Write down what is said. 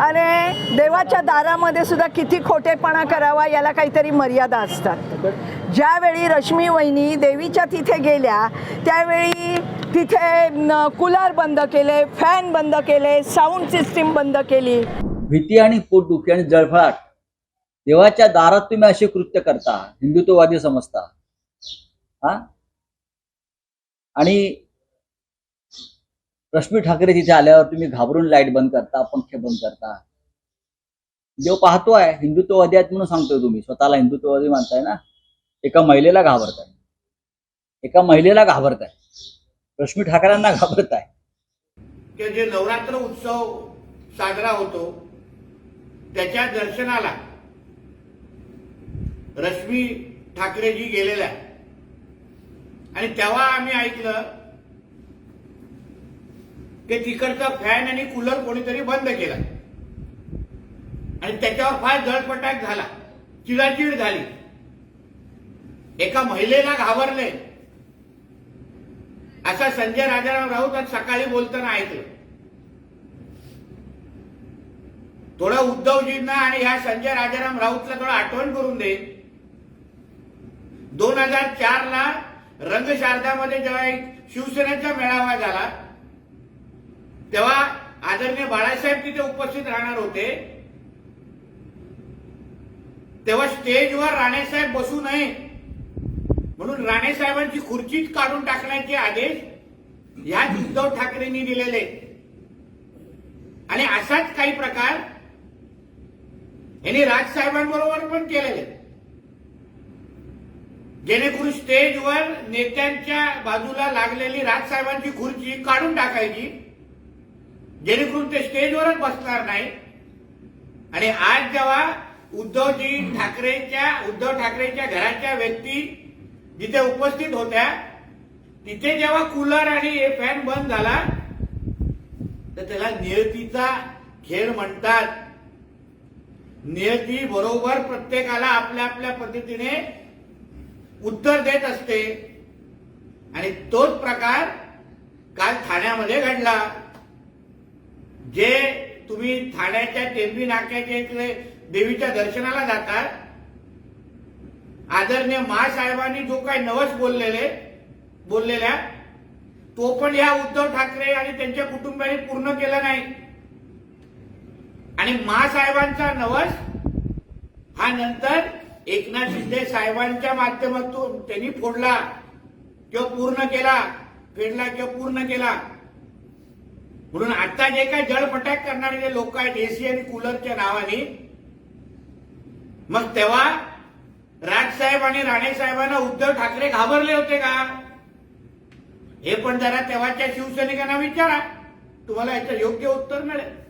अरे देवाच्या दारामध्ये सुद्धा किती खोटेपणा करावा याला काहीतरी मर्यादा असतात. ज्यावेळी रश्मी वहिनी देवीच्या तिथे गेल्या त्यावेळी तिथे कूलर बंद केले फॅन बंद केले साऊंड सिस्टीम बंद केली. भीती आणि पोटदुखी आणि जळफळाट. देवाच्या दारात तुम्ही असे कृत्य करता हिंदुत्ववादी समजता. हा? आणि रश्मी ठाकरे तिथे आल्यावर तुम्ही घाबरून लाइट बंद करता पंखे बंद करता. देव पाहतोय हिंदुत्ववादी आहेत म्हणून सांगतोय तुम्ही. स्वतःला हिंदुत्ववादी मानताय ना? एका महिलेला घाबरताय. एका महिलेला घाबरताय. रश्मी ठाकरेंना घाबरताय. की जे नवरात्र उत्सव साजरा होतो त्याच्या दर्शनाला रश्मी ठाकरेजी गेलेल्या आणि तेव्हा आम्ही ऐकलं की तिकडचा फॅन आणि कूलर कोणीतरी बंद केला. आणि त्याच्यावर फार जळपटाक झाला. चिडाचिड झाली. एका महिलेला घाबरले. असा संजय राजाराम राऊत आज सकाळी बोलताना ऐकलं. थोडं उद्धवजींना आणि ह्या संजय राजाराम राऊतला थोडं आठवण करून दे. दोन हजार चारला रंगशारदामध्ये जेव्हा एक शिवसेनेचा मेळावा झाला तेव्हा आदरणीय बाळासाहेब तिथे उपस्थित राहणार होते. तेव्हा स्टेजवर राणेसाहेब बसू नये. म्हणून राणेसाहेबांची खुर्चीच काढून टाकण्याचे आदेश ह्याच उद्धव ठाकरेंनी दिलेले. आणि असाच काही प्रकार यांनी राजसाहेबांबरोबर पण केलेले. जेणेकरून स्टेजवर नेत्यांच्या बाजूला लागलेली राजसाहेबांची खुर्ची काढून टाकायची. जेणेकरून ते स्टेजवरच बसणार नाही. आणि आज जेव्हा उद्धवजी ठाकरेच्या उद्धव ठाकरेच्या घराच्या व्यक्ती जिथे उपस्थित होत्या तिथे जेव्हा कूलर आणि हे फॅन बंद झाला तर त्याला नियतीचा खेळ म्हणतात. नियती बरोबर प्रत्येकाला आपल्या आपल्या पद्धतीने उत्तर देत असते. आणि तोच प्रकार काल ठाण्यामध्ये घडला. जे तुम्ही ठाण्याच्या तेंबी नाक्याच्या इकडे देवीच्या दर्शनाला जातात आदरणीय महासाहेबांनी जो काही नवस बोललेले बोललेल्या तो पण या उद्धव ठाकरे आणि त्यांच्या कुटुंबियांनी पूर्ण केला नाही. आणि महासाहेबांचा नवस हा नंतर एकनाथ शिंदे साहेबांच्या माध्यमातून त्यांनी फोडला किंवा पूर्ण केला फेडला किंवा पूर्ण केला. म्हणून आता जे काय जळफटाक करणारे जे लोक आहेत एसी आणि कूलरच्या नावाने मग तेव्हा राजसाहेब आणि राणे साहेबांना उद्धव ठाकरे घाबरले होते का? हे पण जरा तेव्हाच्या शिवसैनिकांना विचारा. तुम्हाला याचं योग्य उत्तर मिळेल.